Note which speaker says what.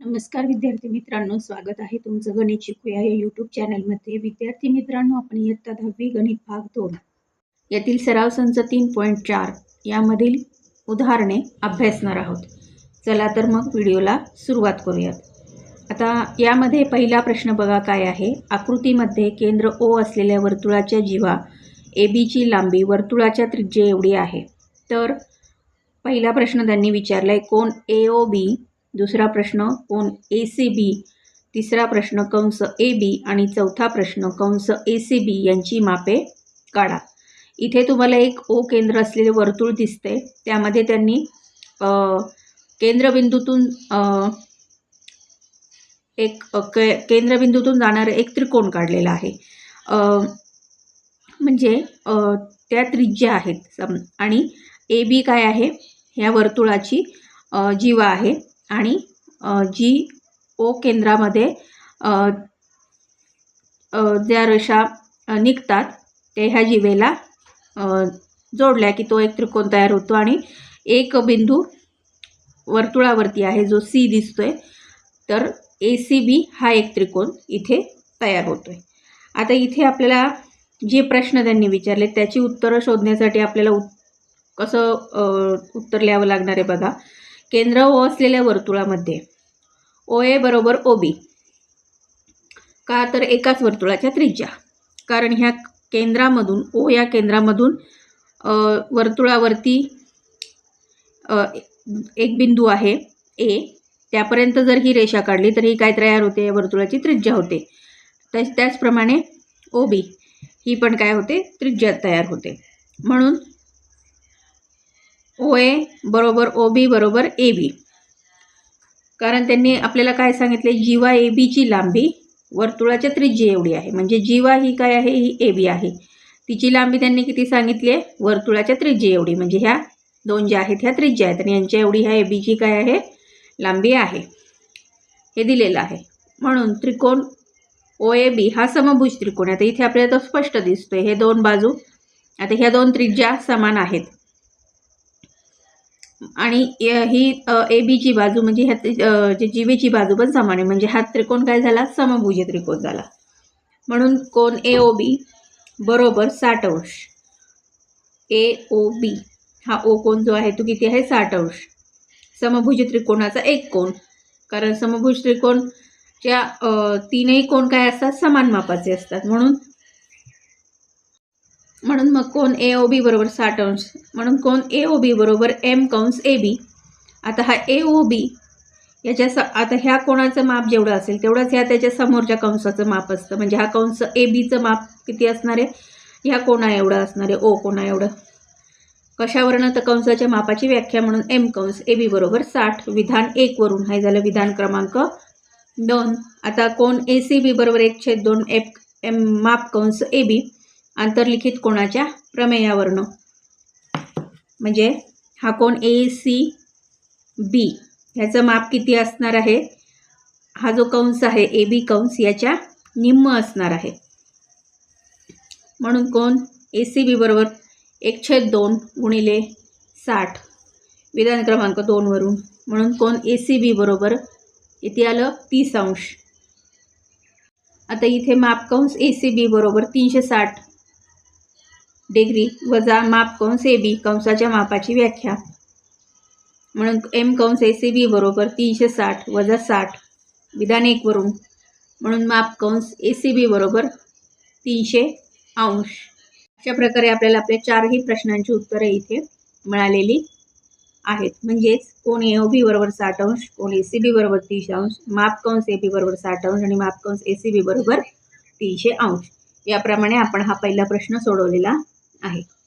Speaker 1: नमस्कार विद्यार्थी मित्रांनो स्वागत आहे तुमचं गणित शिकूया या यूट्यूब चॅनलमध्ये विद्यार्थी मित्रांनो आपण इयत्ता दहावी गणित भाग दोन यातील सराव संच तीन पॉईंट चार यामधील उदाहरणे अभ्यासणार आहोत. चला तर मग व्हिडिओला सुरुवात करूयात. आता यामध्ये पहिला प्रश्न बघा काय आहे. आकृतीमध्ये केंद्र ओ असलेल्या वर्तुळाच्या जीवा ए बीची लांबी वर्तुळाच्या त्रिज्ये एवढी आहे. तर पहिला प्रश्न त्यांनी विचारला आहे कोण ए ओ बी दुसरा प्रश्न कोण? ए सी बी तिसरा प्रश्न कंस ए बी आणि चौथा प्रश्न कंस ए सी बी यांची मापे काढा. इथे तुम्हाला एक ओ केंद्र असलेले वर्तुळ दिसते. त्यामध्ये त्यांनी केंद्रबिंदूतून एक के केंद्रबिंदूतून जाणारं एक त्रिकोण काढलेला आहे. म्हणजे त्या त्रिज्या आहेत. सम आणि ए बी काय आहे? ह्या वर्तुळाची जीवा आहे. आणि जी ओ केंद्रामध्ये ज्या रेषा निघतात ते ह्या जिवेला जोडल्या की तो एक त्रिकोण तयार होतो आणि एक बिंदू वर्तुळावरती आहे जो सी दिसतोय. तर ए सी बी हा एक त्रिकोण इथे तयार होतोय. आता इथे आपल्याला जे प्रश्न त्यांनी विचारले त्याची उत्तरं शोधण्यासाठी आपल्याला उत् कसं उत्तर लिहावं लागणार आहे बघा. केंद्र ओ असलेल्या वर्तुळामध्ये. ओ ए बरोबर ओ बी. का तर एकाच वर्तुळाच्या त्रिज्या. कारण ह्या केंद्रामधून ओ या केंद्रामधून वर्तुळावरती एक बिंदू आहे ए. त्यापर्यंत जर ही रेषा काढली तर ही काय तयार होते? या वर्तुळाची त्रिज्या होते. त्याच त्याचप्रमाणे ओ बी. ही पण काय होते? त्रिज्या तयार होते. म्हणून ओ ए बरोबर ओ बी बरोबर ए बी कारण त्यांनी आपल्याला काय सांगितले? जीवा ए बीची लांबी वर्तुळाच्या त्रिज्ये एवढी आहे. म्हणजे जीवा ही काय आहे? ही ए बी आहे. तिची लांबी त्यांनी किती सांगितली आहे? वर्तुळाच्या त्रिज्ये एवढी. म्हणजे ह्या दोन ज्या आहेत ह्या त्रिज्या आहेत आणि यांच्या एवढी ह्या ए बीची काय आहे? लांबी आहे. हे दिलेलं आहे. म्हणून त्रिकोण ओ ए बी हा समभुज त्रिकोण आहे. आता इथे आपल्याला तो स्पष्ट दिसतोय. हे दोन बाजू आता ह्या दोन त्रिज्या समान आहेत. आणि ही ए बीची बाजू म्हणजे ह्या त्रि- जीवेची बाजू पण समान आहे. म्हणजे हा त्रिकोण काय झाला? समभुज त्रिकोण झाला. म्हणून कोण ए ओ बी बरोबर साठ अंश. ए ओ बी हा ओ कोण जो आहे तो किती आहे? साठ अंश. समभुज त्रिकोणाचा एक कोण कारण समभुज त्रिकोणच्या तीनही कोण काय असतात? समान मापाचे असतात. म्हणून म्हणून मग कोण ए ओ बी बरोबर साठ अंश? म्हणून कोण ए ओ बी बरोबर एम कंस ए बी आता हा ए ओ बी याच्या स आता ह्या कोणाचं माप जेवढं असेल तेवढंच ह्या त्याच्या समोरच्या कंसाचं माप असतं. म्हणजे हा कंस ए बीचं माप किती असणार आहे? ह्या कोणा एवढं असणार आहे? ओ कोणा एवढं? कशावरनं? तर कंसाच्या मापाची व्याख्या म्हणून एम कंस ए बी बरोबर साठ. विधान एकवरून हे झालं विधान क्रमांक दोन. आता कोण ए सी बी बरोबर एक छेद दोन एफ एम माप कंस ए बी आंतरलिखित कोणाच्या? प्रमेयावरनं. म्हणजे हा कोण? ए सी बी ह्याचं माप किती असणार आहे? हा जो कंस आहे ए बी कंस याच्या निम्म असणार आहे. म्हणून कोण? ए सी बी बरोबर एक छेद दोन गुणिले साठ. विधान क्रमांक दोनवरून म्हणून कोण? ए सी बी बरोबर इथे आलं तीस अंश. आता इथे माप कंस ए सी बी बरोबर तीनशे साठ. डिग्री वजा माप कंस ए बी कंसाच्या मापाची व्याख्या. म्हणून एम कंस ए सी बी बरोबर तीनशे साठ वजा साठ विधान एकवरून म्हणून माप कंस ए सी बी बरोबर तीनशे अंश. अशा प्रकारे आपल्याला आपल्या चारही प्रश्नांची उत्तरे इथे मिळालेली आहेत. म्हणजेच कोण ए ओ बी बरोबर साठ अंश कोण ए सी बी बरोबर तीनशे अंश माप कंस ए बी बरोबर साठ अंश आणि माप कंस ए सी बी बरोबर तीनशे अंश. याप्रमाणे आपण हा पहिला प्रश्न सोडवलेला आहे.